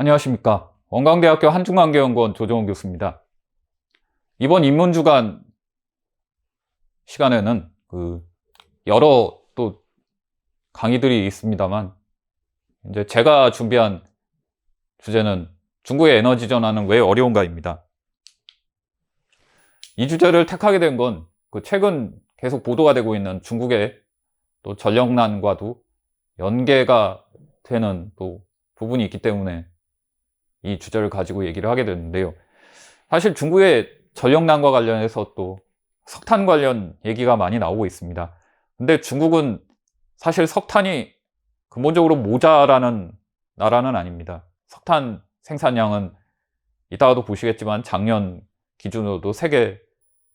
안녕하십니까. 원광대학교 한중관계연구원 조정훈 교수입니다. 이번 인문주간 시간에는 그 여러 또 강의들이 있습니다만 이제 제가 준비한 주제는 중국의 에너지 전환은 왜 어려운가입니다. 이 주제를 택하게 된 건 그 최근 계속 보도가 되고 있는 중국의 또 전력난과도 연계가 되는 또 부분이 있기 때문에 이 주제를 가지고 얘기를 하게 됐는데요. 사실 중국의 전력난과 관련해서 또 석탄 관련 얘기가 많이 나오고 있습니다. 근데 중국은 사실 석탄이 근본적으로 모자라는 나라는 아닙니다. 석탄 생산량은 이따가도 보시겠지만 작년 기준으로도 세계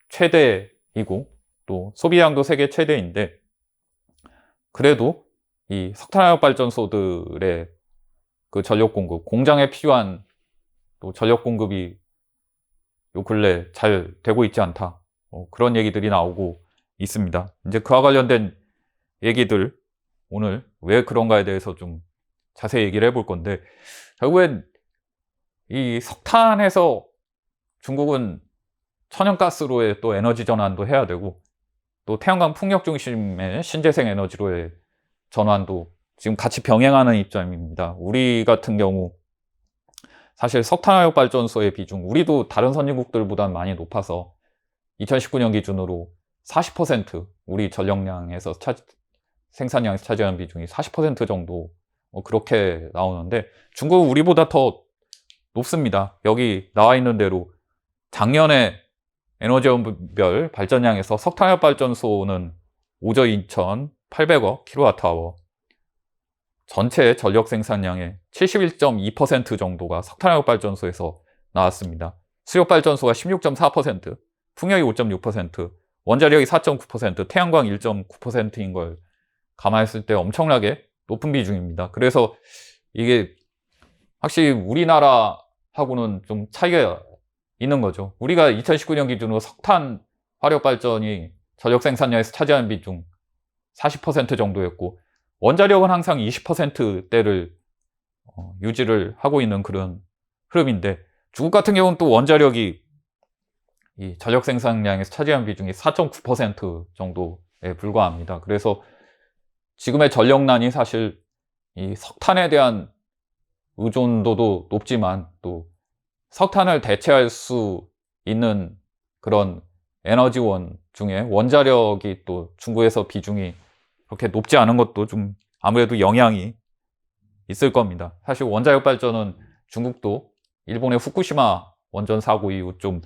최대이고 또 소비량도 세계 최대인데 그래도 이 석탄화력 발전소들의 그 전력 공급, 공장에 필요한 또 전력 공급이 요 근래 잘 되고 있지 않다. 어, 그런 얘기들이 나오고 있습니다. 이제 그와 관련된 얘기들 오늘 왜 그런가에 대해서 좀 자세히 얘기를 해볼 건데 결국엔 이 석탄에서 중국은 천연가스로의 또 에너지 전환도 해야 되고 또 태양광 풍력 중심의 신재생 에너지로의 전환도 지금 같이 병행하는 입장입니다. 우리 같은 경우 사실 석탄화력 발전소의 비중 우리도 다른 선진국들보다 많이 높아서 2019년 기준으로 40% 우리 전력량에서 차, 생산량에서 차지하는 비중이 40% 정도 뭐 그렇게 나오는데 중국은 우리보다 더 높습니다. 여기 나와 있는 대로 작년에 에너지원별 발전량에서 석탄화력 발전소는 5조 2,800억 킬로와트아워 전체 전력 생산량의 71.2% 정도가 석탄화력 발전소에서 나왔습니다. 수력 발전소가 16.4%, 풍력이 5.6%, 원자력이 4.9%, 태양광 1.9%인 걸 감안했을 때 엄청나게 높은 비중입니다. 그래서 이게 확실히 우리나라하고는 좀 차이가 있는 거죠. 우리가 2019년 기준으로 석탄 화력 발전이 전력 생산량에서 차지하는 비중 40% 정도였고 원자력은 항상 20%대를 어, 유지를 하고 있는 그런 흐름인데 중국 같은 경우는 또 원자력이 이 전력 생산량에서 차지하는 비중이 4.9% 정도에 불과합니다. 그래서 지금의 전력난이 사실 이 석탄에 대한 의존도도 높지만 또 석탄을 대체할 수 있는 그런 에너지원 중에 원자력이 또 중국에서 비중이 그렇게 높지 않은 것도 좀 아무래도 영향이 있을 겁니다. 사실 원자력 발전은 중국도 일본의 후쿠시마 원전 사고 이후 좀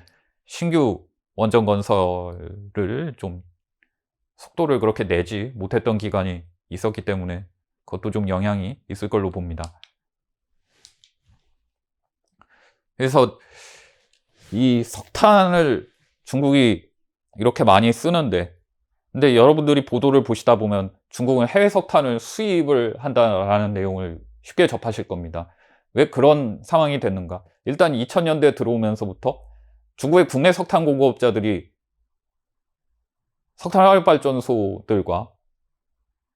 신규 원전 건설을 좀 속도를 그렇게 내지 못했던 기간이 있었기 때문에 그것도 좀 영향이 있을 걸로 봅니다. 그래서 이 석탄을 중국이 이렇게 많이 쓰는데 근데 여러분들이 보도를 보시다 보면 중국은 해외 석탄을 수입을 한다라는 내용을 쉽게 접하실 겁니다. 왜 그런 상황이 됐는가? 일단 2000년대 들어오면서부터 중국의 국내 석탄 공급업자들이 석탄 화력 발전소들과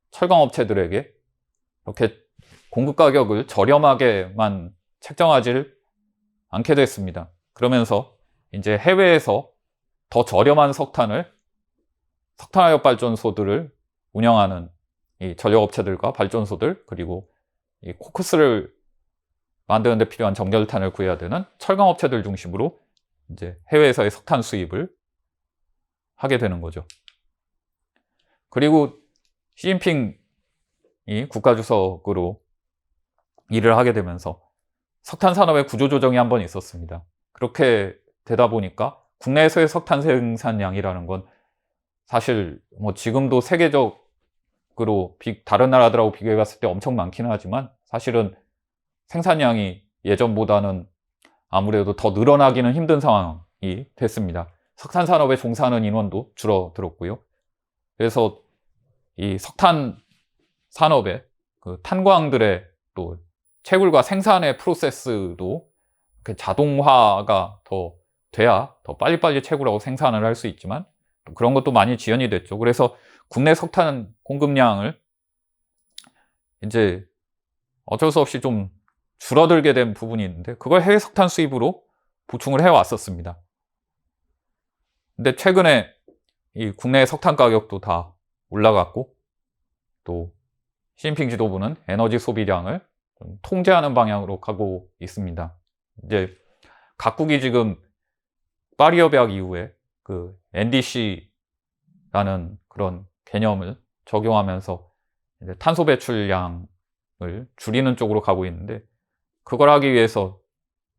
철강 업체들에게 이렇게 공급 가격을 저렴하게만 책정하지를 않게 됐습니다. 그러면서 이제 해외에서 더 저렴한 석탄을 석탄화력 발전소들을 운영하는 이 전력업체들과 발전소들 그리고 이 코크스를 만드는 데 필요한 정결탄을 구해야 되는 철강업체들 중심으로 이제 해외에서의 석탄 수입을 하게 되는 거죠. 그리고 시진핑이 국가주석으로 일을 하게 되면서 석탄 산업의 구조조정이 한 번 있었습니다. 그렇게 되다 보니까 국내에서의 석탄 생산량이라는 건 사실 뭐 지금도 세계적으로 다른 나라들하고 비교해 봤을 때 엄청 많기는 하지만 사실은 생산량이 예전보다는 아무래도 더 늘어나기는 힘든 상황이 됐습니다. 석탄 산업에 종사하는 인원도 줄어들었고요. 그래서 이 석탄 산업의 그 탄광들의 또 채굴과 생산의 프로세스도 자동화가 더 돼야 더 빨리빨리 채굴하고 생산을 할 수 있지만 그런 것도 많이 지연이 됐죠. 그래서 국내 석탄 공급량을 이제 어쩔 수 없이 좀 줄어들게 된 부분이 있는데 그걸 해외 석탄 수입으로 보충을 해왔었습니다. 근데 최근에 이 국내 석탄 가격도 다 올라갔고 또 시진핑 지도부는 에너지 소비량을 좀 통제하는 방향으로 가고 있습니다. 이제 각국이 지금 파리 협약 이후에 그 NDC라는 그런 개념을 적용하면서 탄소 배출량을 줄이는 쪽으로 가고 있는데 그걸 하기 위해서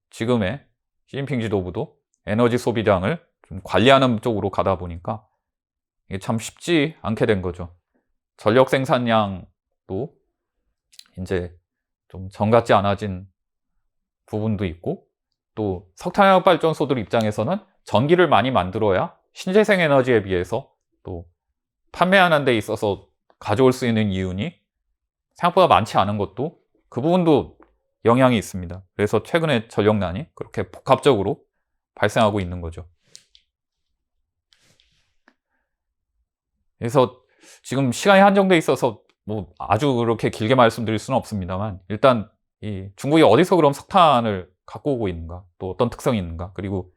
지금의 시진핑 지도부도 에너지 소비량을 좀 관리하는 쪽으로 가다 보니까 이게 참 쉽지 않게 된 거죠. 전력 생산량도 이제 좀 정같지 않아진 부분도 있고 또 석탄화력 발전소들 입장에서는 전기를 많이 만들어야 신재생 에너지에 비해서 또 판매하는 데 있어서 가져올 수 있는 이윤이 생각보다 많지 않은 것도 그 부분도 영향이 있습니다. 그래서 최근에 전력난이 그렇게 복합적으로 발생하고 있는 거죠. 그래서 지금 시간이 한정돼 있어서 뭐 아주 그렇게 길게 말씀드릴 수는 없습니다만 일단 이 중국이 어디서 그럼 석탄을 갖고 오고 있는가 또 어떤 특성이 있는가 그리고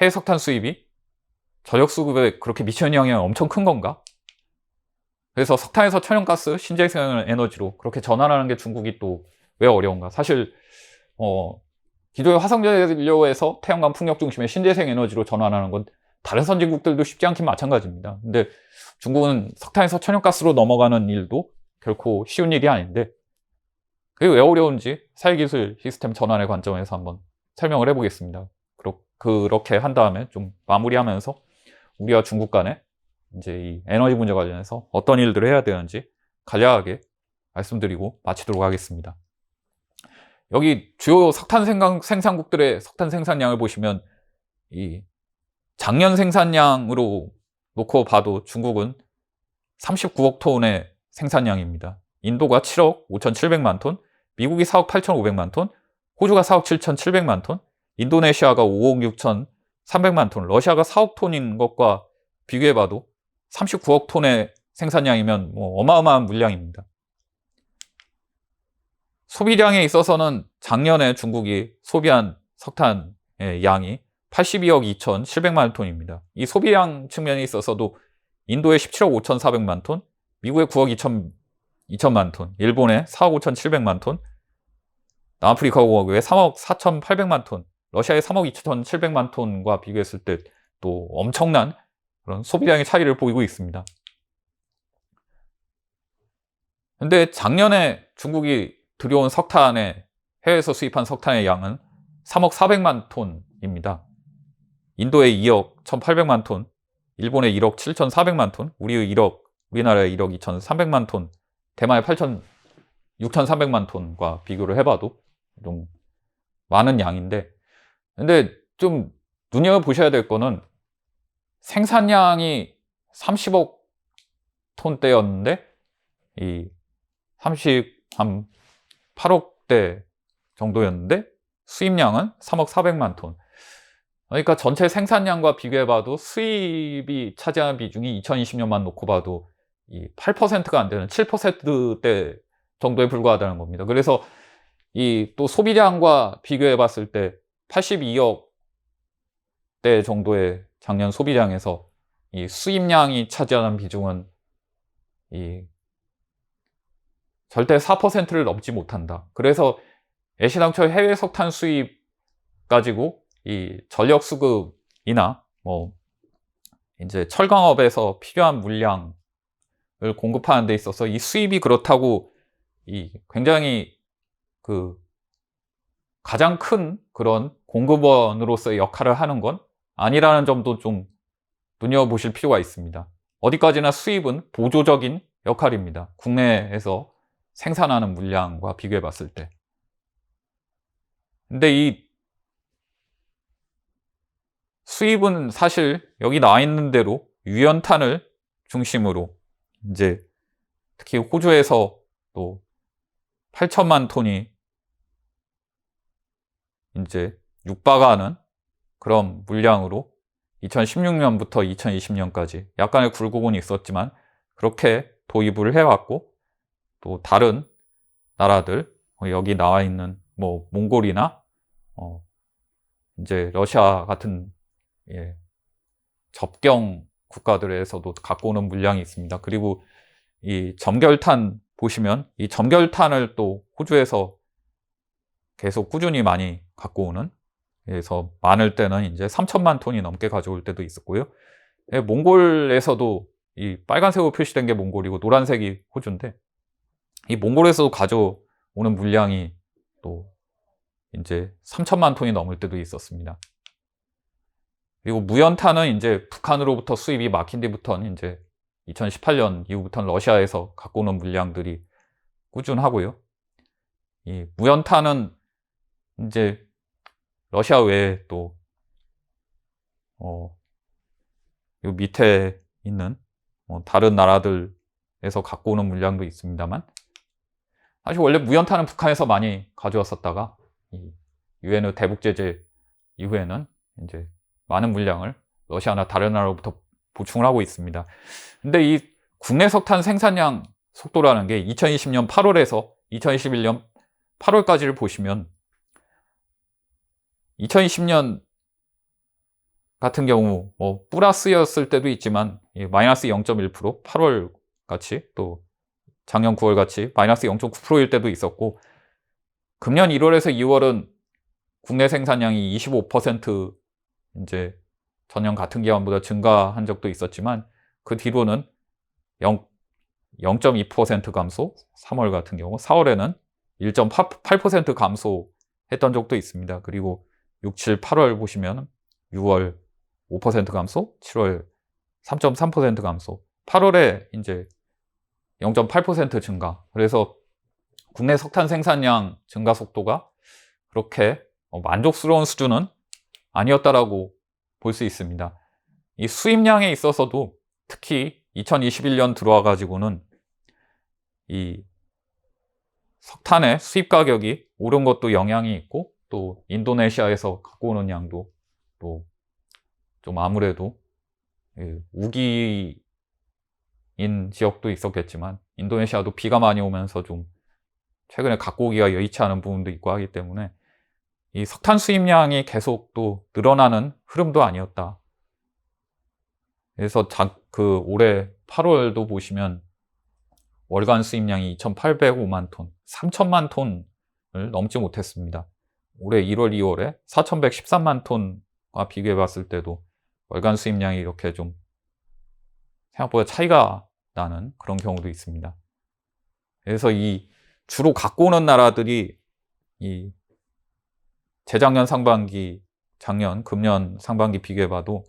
해외 석탄 수입이 전력 수급에 그렇게 미치는 영향이 엄청 큰 건가 그래서 석탄에서 천연가스 신재생 에너지로 그렇게 전환하는 게 중국이 또 왜 어려운가 사실 어 기존의 화석연료에서 태양광 풍력 중심의 신재생 에너지로 전환하는 건 다른 선진국들도 쉽지 않긴 마찬가지입니다. 근데 중국은 석탄에서 천연가스로 넘어가는 일도 결코 쉬운 일이 아닌데 그게 왜 어려운지 사회기술 시스템 전환의 관점에서 한번 설명을 해보겠습니다. 그렇게 한 다음에 좀 마무리하면서 우리와 중국 간에 이제 이 에너지 문제 관련해서 어떤 일들을 해야 되는지 간략하게 말씀드리고 마치도록 하겠습니다. 여기 주요 석탄 생산 국들의 석탄 생산량을 보시면 이 작년 생산량으로 놓고 봐도 중국은 39억 톤의 생산량입니다. 인도가 7억 5,700만 톤, 미국이 4억 8,500만 톤, 호주가 4억 7,700만 톤, 인도네시아가 5억 6,300만 톤, 러시아가 4억 톤인 것과 비교해봐도 39억 톤의 생산량이면 뭐 어마어마한 물량입니다. 소비량에 있어서는 작년에 중국이 소비한 석탄의 양이 82억 2,700만 톤입니다. 이 소비량 측면에 있어서도 인도의 17억 5,400만 톤, 미국의 9억 2천, 2천만 톤, 일본의 4억 5,700만 톤, 남아프리카 공화국의 3억 4,800만 톤, 러시아의 3억 2,700만 톤과 비교했을 때 또 엄청난 그런 소비량의 차이를 보이고 있습니다. 근데 작년에 중국이 들여온 석탄의 해외에서 수입한 석탄의 양은 3억 400만 톤입니다. 인도의 2억 1,800만 톤, 일본의 1억 7,400만 톤, 우리의 1억, 우리나라의 1억 2,300만 톤, 대만의 8천 6,300만 톤과 비교를 해봐도 좀 많은 양인데, 근데 좀 눈여겨보셔야 될 거는 생산량이 30억 톤대였는데, 이 30, 한 8억대 정도였는데, 수입량은 3억 400만 톤. 그러니까 전체 생산량과 비교해봐도 수입이 차지하는 비중이 2020년만 놓고 봐도 이 8%가 안 되는 7%대 정도에 불과하다는 겁니다. 그래서 이 또 소비량과 비교해 봤을 때 82억 대 정도의 작년 소비량에서 이 수입량이 차지하는 비중은 이 절대 4%를 넘지 못한다. 그래서 애시당초 해외 석탄 수입 가지고 이 전력 수급이나 뭐 이제 철강업에서 필요한 물량을 공급하는 데 있어서 이 수입이 그렇다고 이 굉장히 그 가장 큰 그런 공급원으로서의 역할을 하는 건 아니라는 점도 좀 눈여보실 필요가 있습니다. 어디까지나 수입은 보조적인 역할입니다. 국내에서 생산하는 물량과 비교해 봤을 때. 근데 이 수입은 사실 여기 나와 있는 대로 유연탄을 중심으로 이제 특히 호주에서 또 8천만 톤이 이제 육박하는 그런 물량으로 2016년부터 2020년까지 약간의 굴곡은 있었지만 그렇게 도입을 해왔고 또 다른 나라들 여기 나와 있는 뭐 몽골이나 어 이제 러시아 같은 예, 접경 국가들에서도 갖고 오는 물량이 있습니다. 그리고 이 점결탄 보시면 이 점결탄을 또 호주에서 계속 꾸준히 많이 갖고 오는 그래서 많을 때는 이제 3천만 톤이 넘게 가져올 때도 있었고요. 예, 몽골에서도 이 빨간색으로 표시된 게 몽골이고 노란색이 호주인데 이 몽골에서도 가져오는 물량이 또 이제 3천만 톤이 넘을 때도 있었습니다. 그리고 무연탄은 이제 북한으로부터 수입이 막힌 뒤부터는 이제 2018년 이후부터는 러시아에서 갖고 오는 물량들이 꾸준하고요. 이 무연탄은 이제 러시아 외에 또, 어, 요 밑에 있는 뭐 다른 나라들에서 갖고 오는 물량도 있습니다만, 사실 원래 무연탄은 북한에서 많이 가져왔었다가, 이 유엔의 대북 제재 이후에는 이제 많은 물량을 러시아나 다른 나라로부터 보충을 하고 있습니다. 근데 이 국내 석탄 생산량 속도라는 게 2020년 8월에서 2021년 8월까지를 보시면 2020년 같은 경우 뭐 플러스였을 때도 있지만 마이너스 0.1% 8월 같이 또 작년 9월 같이 마이너스 0.9%일 때도 있었고 금년 1월에서 2월은 국내 생산량이 25% 이제 전년 같은 기간보다 증가한 적도 있었지만 그 뒤로는 0, 0.2% 감소, 3월 같은 경우 4월에는 1.8% 감소했던 적도 있습니다. 그리고 6, 7, 8월 보시면 6월 5% 감소, 7월 3.3% 감소, 8월에 이제 0.8% 증가. 그래서 국내 석탄 생산량 증가 속도가 그렇게 만족스러운 수준은 아니었다라고 볼 수 있습니다. 이 수입량에 있어서도 특히 2021년 들어와 가지고는 이 석탄의 수입 가격이 오른 것도 영향이 있고 또 인도네시아에서 갖고 오는 양도 또 좀 아무래도 우기인 지역도 있었겠지만 인도네시아도 비가 많이 오면서 좀 최근에 갖고 오기가 여의치 않은 부분도 있고 하기 때문에 이 석탄 수입량이 계속 또 늘어나는 흐름도 아니었다. 그래서 자, 그 올해 8월도 보시면 월간 수입량이 2,805만 톤, 3천만 톤을 넘지 못했습니다. 올해 1월, 2월에 4,113만 톤과 비교해 봤을 때도 월간 수입량이 이렇게 좀 생각보다 차이가 나는 그런 경우도 있습니다. 그래서 이 주로 갖고 오는 나라들이 이 재작년 상반기, 작년, 금년 상반기 비교해 봐도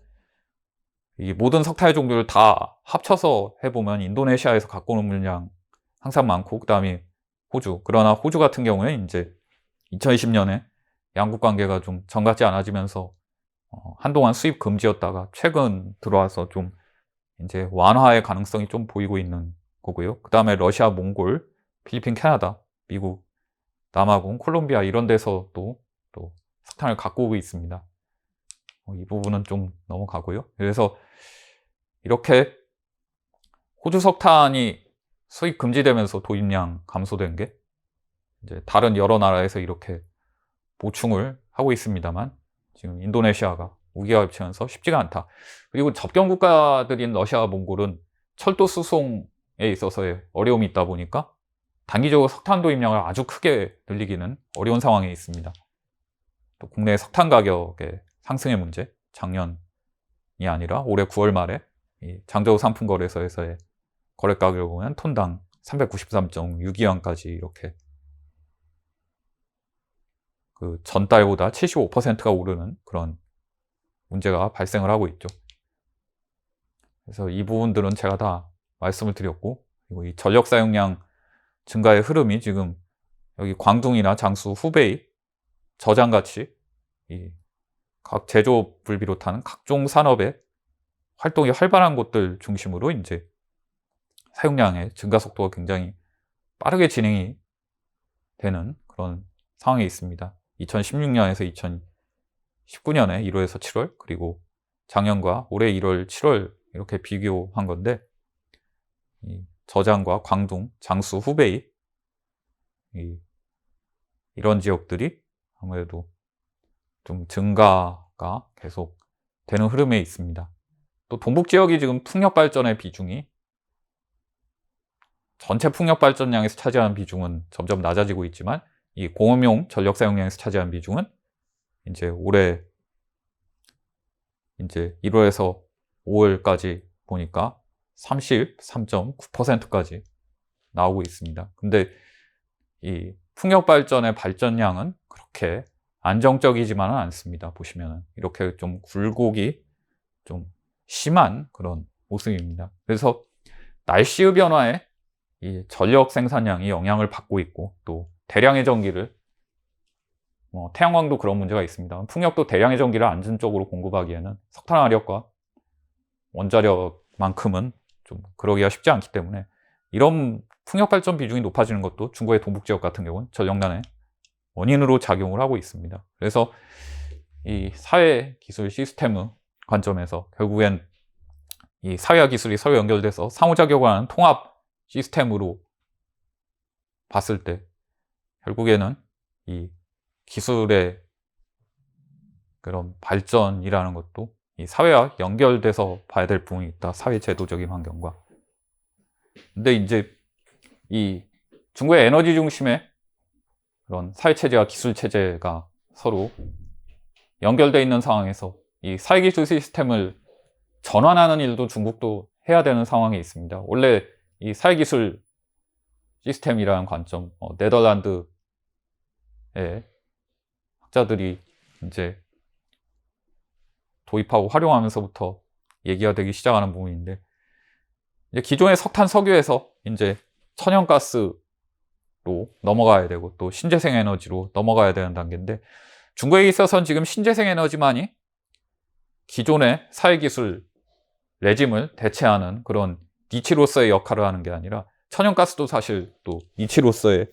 이 모든 석탄의 종류를 다 합쳐서 해보면 인도네시아에서 갖고 오는 물량 항상 많고, 그 다음에 호주. 그러나 호주 같은 경우에 이제 2020년에 양국 관계가 좀 정같지 않아지면서 어, 한동안 수입 금지였다가 최근 들어와서 좀 이제 완화의 가능성이 좀 보이고 있는 거고요. 그 다음에 러시아, 몽골, 필리핀, 캐나다, 미국, 남아공, 콜롬비아 이런 데서도 또 석탄을 갖고 오고 있습니다. 어, 이 부분은 좀 넘어가고요. 그래서 이렇게 호주 석탄이 수입 금지되면서 도입량 감소된 게 이제 다른 여러 나라에서 이렇게 보충을 하고 있습니다만 지금 인도네시아가 우기가 겹치면서 쉽지가 않다. 그리고 접경 국가들인 러시아와 몽골은 철도 수송에 있어서의 어려움이 있다 보니까 단기적으로 석탄 도입량을 아주 크게 늘리기는 어려운 상황에 있습니다. 또 국내 석탄 가격의 상승의 문제, 작년이 아니라 올해 9월 말에 장저우 상품거래소에서의 거래 가격을 보면 톤당 393.6위안까지 이렇게 그 전달보다 75%가 오르는 그런 문제가 발생을 하고 있죠. 그래서 이 부분들은 제가 다 말씀을 드렸고, 그리고 이 전력 사용량 증가의 흐름이 지금 여기 광둥이나 장수, 후베이, 저장같이 이 각 제조업을 비롯한 각종 산업의 활동이 활발한 곳들 중심으로 이제 사용량의 증가 속도가 굉장히 빠르게 진행이 되는 그런 상황에 있습니다. 2016년에서 2019년에 1월에서 7월, 그리고 작년과 올해 1월, 7월 이렇게 비교한 건데, 저장과 광둥, 장수, 후베이, 이, 이런 지역들이 아무래도 좀 증가가 계속 되는 흐름에 있습니다. 또 동북 지역이 지금 풍력 발전의 비중이 전체 풍력 발전량에서 차지하는 비중은 점점 낮아지고 있지만 이 공업용 전력 사용량에서 차지하는 비중은 이제 올해 이제 1월에서 5월까지 보니까 33.9%까지 나오고 있습니다. 근데 이 풍력 발전의 발전량은 그렇게 안정적이지만은 않습니다. 보시면은 이렇게 좀 굴곡이 좀 심한 그런 모습입니다. 그래서 날씨의 변화에 이 전력 생산량이 영향을 받고 있고 또 대량의 전기를 뭐 태양광도 그런 문제가 있습니다. 풍력도 대량의 전기를 안전적으로 공급하기에는 석탄 화력과 원자력만큼은 좀 그러기가 쉽지 않기 때문에 이런 풍력 발전 비중이 높아지는 것도 중국의 동북 지역 같은 경우는 전력난의 원인으로 작용을 하고 있습니다. 그래서 이 사회 기술 시스템의 관점에서 결국엔 이 사회와 기술이 서로 연결돼서 상호작용을 하는 통합 시스템으로 봤을 때 결국에는 이 기술의 그런 발전이라는 것도 이 사회와 연결돼서 봐야 될 부분이 있다. 사회 제도적인 환경과. 근데 이제 이 중국의 에너지 중심의 그런 사회 체제와 기술 체제가 서로 연결되어 있는 상황에서 이 사회 기술 시스템을 전환하는 일도 중국도 해야 되는 상황에 있습니다. 원래 이 사회 기술 시스템이라는 관점, 어, 네덜란드의 학자들이 이제 도입하고 활용하면서부터 얘기가 되기 시작하는 부분인데 이제 기존의 석탄 석유에서 이제 천연가스로 넘어가야 되고 또 신재생 에너지로 넘어가야 되는 단계인데 중국에 있어서는 지금 신재생 에너지만이 기존의 사회기술 레짐을 대체하는 그런 니치로서의 역할을 하는 게 아니라 천연가스도 사실 또 니치로서의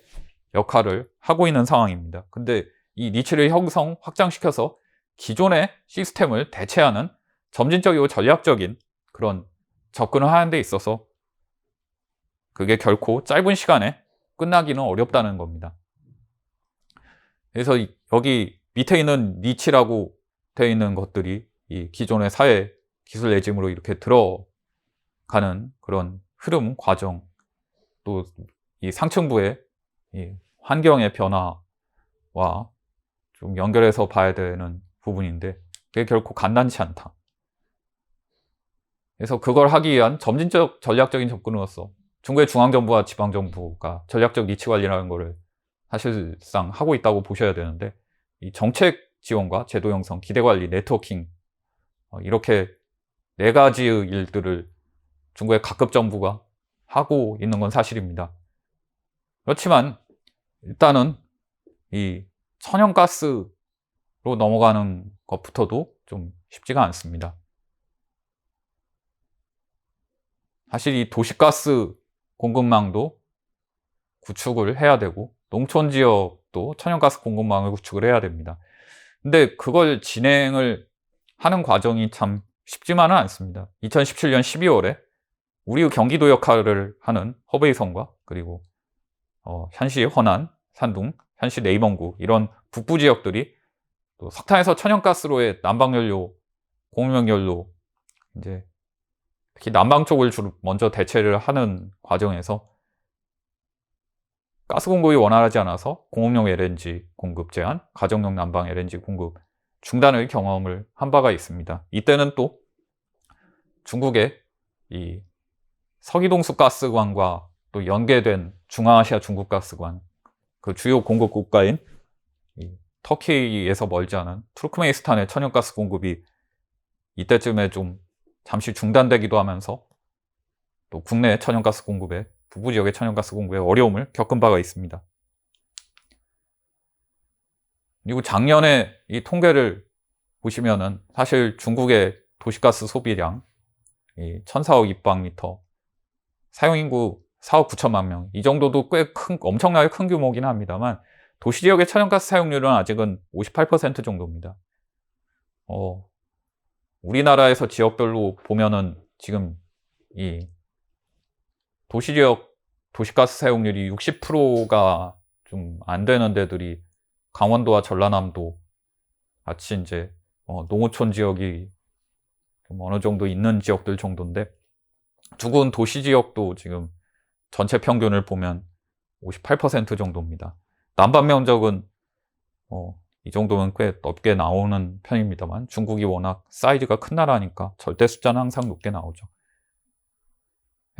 역할을 하고 있는 상황입니다. 근데 이 니치를 형성, 확장시켜서 기존의 시스템을 대체하는 점진적이고 전략적인 그런 접근을 하는 데 있어서 그게 결코 짧은 시간에 끝나기는 어렵다는 겁니다. 그래서 여기 밑에 있는 니치라고 되어 있는 것들이 이 기존의 사회 기술 레짐으로 이렇게 들어가는 그런 흐름, 과정, 또 이 상층부의 이 환경의 변화와 좀 연결해서 봐야 되는 부분인데 그게 결코 간단치 않다. 그래서 그걸 하기 위한 점진적 전략적인 접근으로서 중국의 중앙정부와 지방정부가 전략적 니치 관리라는 것을 사실상 하고 있다고 보셔야 되는데 이 정책 지원과 제도 형성, 기대 관리, 네트워킹 어, 이렇게 네 가지의 일들을 중국의 각급 정부가 하고 있는 건 사실입니다. 그렇지만 일단은 이 천연가스로 넘어가는 것부터도 좀 쉽지가 않습니다. 사실 이 도시가스 공급망도 구축을 해야 되고 농촌 지역도 천연가스 공급망을 구축을 해야 됩니다. 근데 그걸 진행을 하는 과정이 참 쉽지만은 않습니다. 2017년 12월에 우리 경기도 역할을 하는 허베이성과 그리고 어, 현시 허난, 산둥, 현시 네이멍구 이런 북부 지역들이 또 석탄에서 천연가스로의 난방연료, 공명연료 이제 특히 난방 쪽을 주로 먼저 대체를 하는 과정에서 가스 공급이 원활하지 않아서 공업용 LNG 공급 제한, 가정용 난방 LNG 공급 중단의 경험을 한 바가 있습니다. 이때는 또 중국의 이 서기동수 가스관과 또 연계된 중앙아시아 중국 가스관 그 주요 공급 국가인 터키에서 멀지 않은 투르크메니스탄의 천연가스 공급이 이때쯤에 좀 잠시 중단되기도 하면서 또 국내 천연가스 공급에 북부 지역의 천연가스 공급에 어려움을 겪은 바가 있습니다. 그리고 작년에 이 통계를 보시면은 사실 중국의 도시가스 소비량 이 1,004억 입방미터 사용 인구 4억 9천만 명 이 정도도 꽤 큰 엄청나게 큰 규모긴 합니다만 도시 지역의 천연가스 사용률은 아직은 58% 정도입니다. 어, 우리나라에서 지역별로 보면은 지금 이 도시 지역 도시가스 사용률이 60%가 좀 안 되는 데들이 강원도와 전라남도 같이 이제 어, 농어촌 지역이 좀 어느 정도 있는 지역들 정도인데 죽은 도시 지역도 지금 전체 평균을 보면 58% 정도입니다. 남반 면적은 어, 이 정도면 꽤 넓게 나오는 편입니다만 중국이 워낙 사이즈가 큰 나라니까 절대 숫자는 항상 높게 나오죠.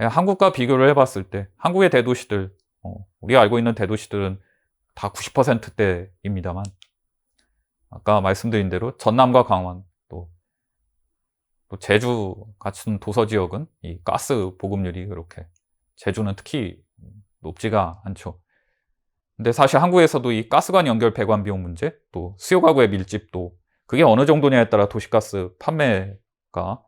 예, 한국과 비교를 해봤을 때 한국의 대도시들 어, 우리가 알고 있는 대도시들은 다 90%대입니다만 아까 말씀드린 대로 전남과 강원 또, 또 제주 같은 도서 지역은 이 가스 보급률이 그렇게 제주는 특히 높지가 않죠. 근데 사실 한국에서도 이 가스관 연결 배관 비용 문제, 또 수요 가구의 밀집도 그게 어느 정도냐에 따라 도시가스 판매가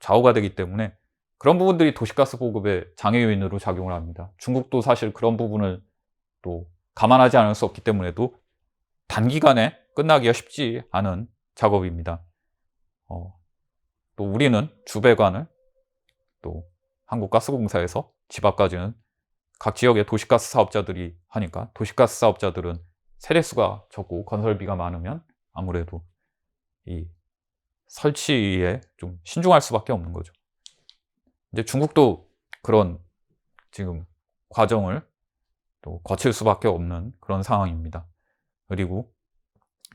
좌우가 되기 때문에 그런 부분들이 도시가스 보급의 장애 요인으로 작용을 합니다. 중국도 사실 그런 부분을 또 감안하지 않을 수 없기 때문에도 단기간에 끝나기가 쉽지 않은 작업입니다. 어, 또 우리는 주배관을 또 한국가스공사에서 집 앞까지는 각 지역의 도시가스 사업자들이 하니까 도시가스 사업자들은 세대수가 적고 건설비가 많으면 아무래도 이 설치에 좀 신중할 수밖에 없는 거죠. 이제 중국도 그런 지금 과정을 또 거칠 수밖에 없는 그런 상황입니다. 그리고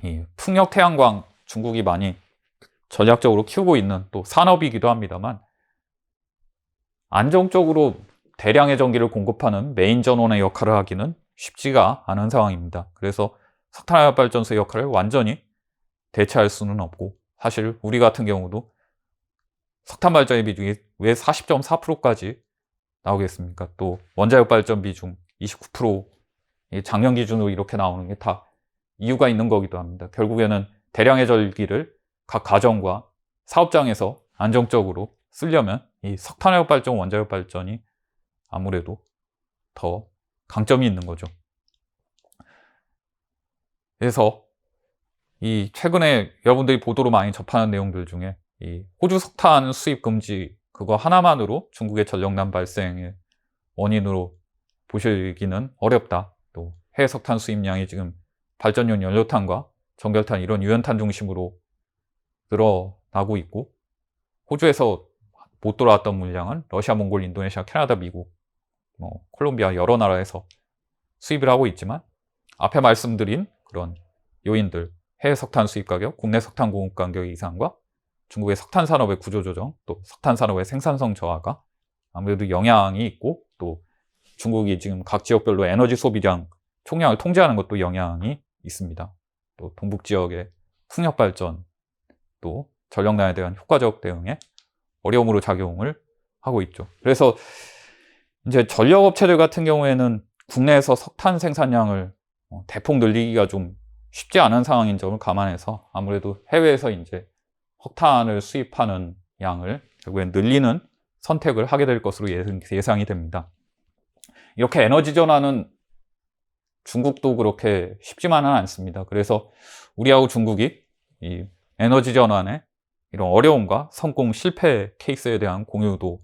이 풍력 태양광 중국이 많이 전략적으로 키우고 있는 또 산업이기도 합니다만 안정적으로 대량의 전기를 공급하는 메인 전원의 역할을 하기는 쉽지가 않은 상황입니다. 그래서 석탄화력 발전소의 역할을 완전히 대체할 수는 없고 사실 우리 같은 경우도 석탄 발전의 비중이 왜 40.4%까지 나오겠습니까? 또 원자력 발전 비중 29% 작년 기준으로 이렇게 나오는 게 다 이유가 있는 거기도 합니다. 결국에는 대량의 전기를 각 가정과 사업장에서 안정적으로 쓰려면 이 석탄화력 발전, 원자력 발전이 아무래도 더 강점이 있는 거죠. 그래서 이 최근에 여러분들이 보도로 많이 접하는 내용들 중에 이 호주 석탄 수입 금지 그거 하나만으로 중국의 전력난 발생의 원인으로 보시기는 어렵다. 또 해외 석탄 수입량이 지금 발전용 연료탄과 전결탄 이런 유연탄 중심으로 늘어나고 있고 호주에서 못 돌아왔던 물량은 러시아, 몽골, 인도네시아, 캐나다, 미국, 뭐 콜롬비아 여러 나라에서 수입을 하고 있지만 앞에 말씀드린 그런 요인들 해외 석탄 수입 가격, 국내 석탄 공급 가격 이상과 중국의 석탄 산업의 구조 조정, 또 석탄 산업의 생산성 저하가 아무래도 영향이 있고 또 중국이 지금 각 지역별로 에너지 소비량 총량을 통제하는 것도 영향이 있습니다. 또 동북 지역의 풍력 발전 또 전력난에 대한 효과적 대응에 어려움으로 작용을 하고 있죠. 그래서 이제 전력업체들 같은 경우에는 국내에서 석탄 생산량을 어, 대폭 늘리기가 좀 쉽지 않은 상황인 점을 감안해서 아무래도 해외에서 이제 석탄을 수입하는 양을 결국엔 늘리는 선택을 하게 될 것으로 예상이 됩니다. 이렇게 에너지 전환은 중국도 그렇게 쉽지만은 않습니다. 그래서 우리하고 중국이 이 에너지 전환에 이런 어려움과 성공 실패 케이스에 대한 공유도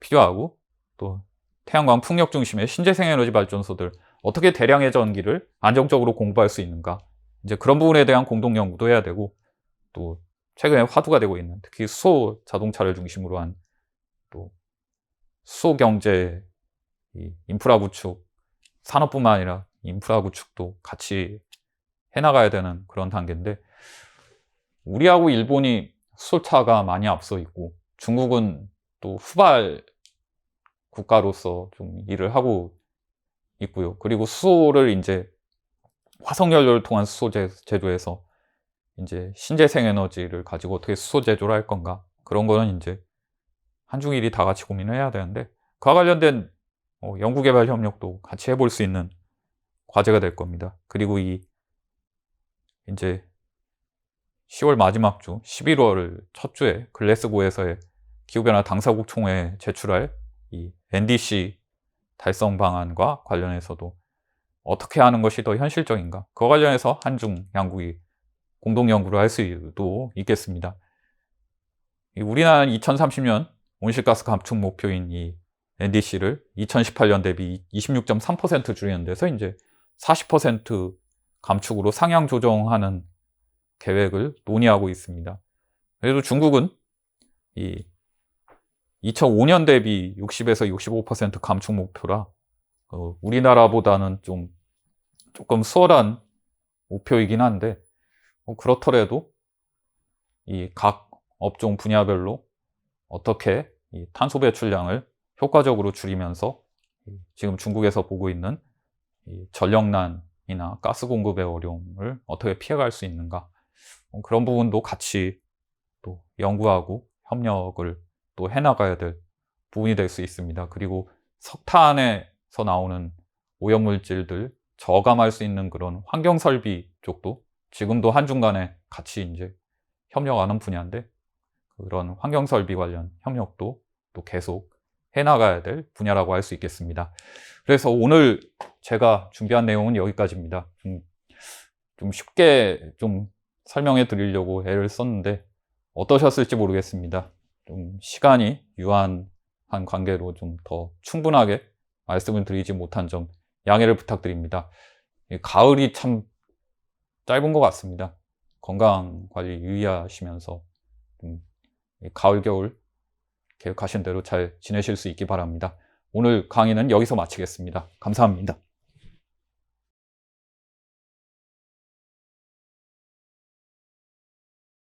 필요하고 또 태양광 풍력 중심의 신재생 에너지 발전소들 어떻게 대량의 전기를 안정적으로 공부할 수 있는가? 이제 그런 부분에 대한 공동 연구도 해야 되고 또 최근에 화두가 되고 있는 특히 수소 자동차를 중심으로 한 또 수소 경제 인프라 구축 산업뿐만 아니라 인프라 구축도 같이 해나가야 되는 그런 단계인데 우리하고 일본이 수소차가 많이 앞서 있고 중국은 또 후발 국가로서 좀 일을 하고 있고요. 그리고 수소를 이제 화석연료를 통한 수소 제조에서 이제 신재생 에너지를 가지고 어떻게 수소 제조를 할 건가 그런 거는 이제 한중일이 다 같이 고민을 해야 되는데 그와 관련된 어, 연구개발 협력도 같이 해볼 수 있는 과제가 될 겁니다. 그리고 이 이제 10월 마지막 주 11월 첫 주에 글래스고에서의 기후변화 당사국 총회에 제출할 이 NDC 달성 방안과 관련해서도 어떻게 하는 것이 더 현실적인가 그와 관련해서 한중 양국이 공동 연구를 할 수도 있겠습니다. 우리나라는 2030년 온실가스 감축 목표인 이 NDC를 2018년 대비 26.3% 줄이는 데서 이제 40% 감축으로 상향 조정하는 계획을 논의하고 있습니다. 그래도 중국은 이 2005년 대비 60에서 65% 감축 목표라 어, 우리나라보다는 좀 조금 수월한 목표이긴 한데 뭐 그렇더라도 이 각 업종 분야별로 어떻게 이 탄소 배출량을 효과적으로 줄이면서 이 지금 중국에서 보고 있는 이 전력난이나 가스 공급의 어려움을 어떻게 피해갈 수 있는가 뭐 그런 부분도 같이 또 연구하고 협력을 또 해나가야 될 부분이 될 수 있습니다. 그리고 석탄에서 나오는 오염물질들 저감할 수 있는 그런 환경 설비 쪽도 지금도 한중간에 같이 이제 협력하는 분야인데 그런 환경 설비 관련 협력도 또 계속 해나가야 될 분야라고 할 수 있겠습니다. 그래서 오늘 제가 준비한 내용은 여기까지입니다. 좀, 좀 쉽게 좀 설명해 드리려고 애를 썼는데 어떠셨을지 모르겠습니다. 좀 시간이 유한한 관계로 좀 더 충분하게 말씀을 드리지 못한 점 양해를 부탁드립니다. 이 가을이 참 짧은 것 같습니다. 건강 관리 유의하시면서 좀이 가을 겨울 계획하신 대로 잘 지내실 수 있기 바랍니다. 오늘 강의는 여기서 마치겠습니다. 감사합니다.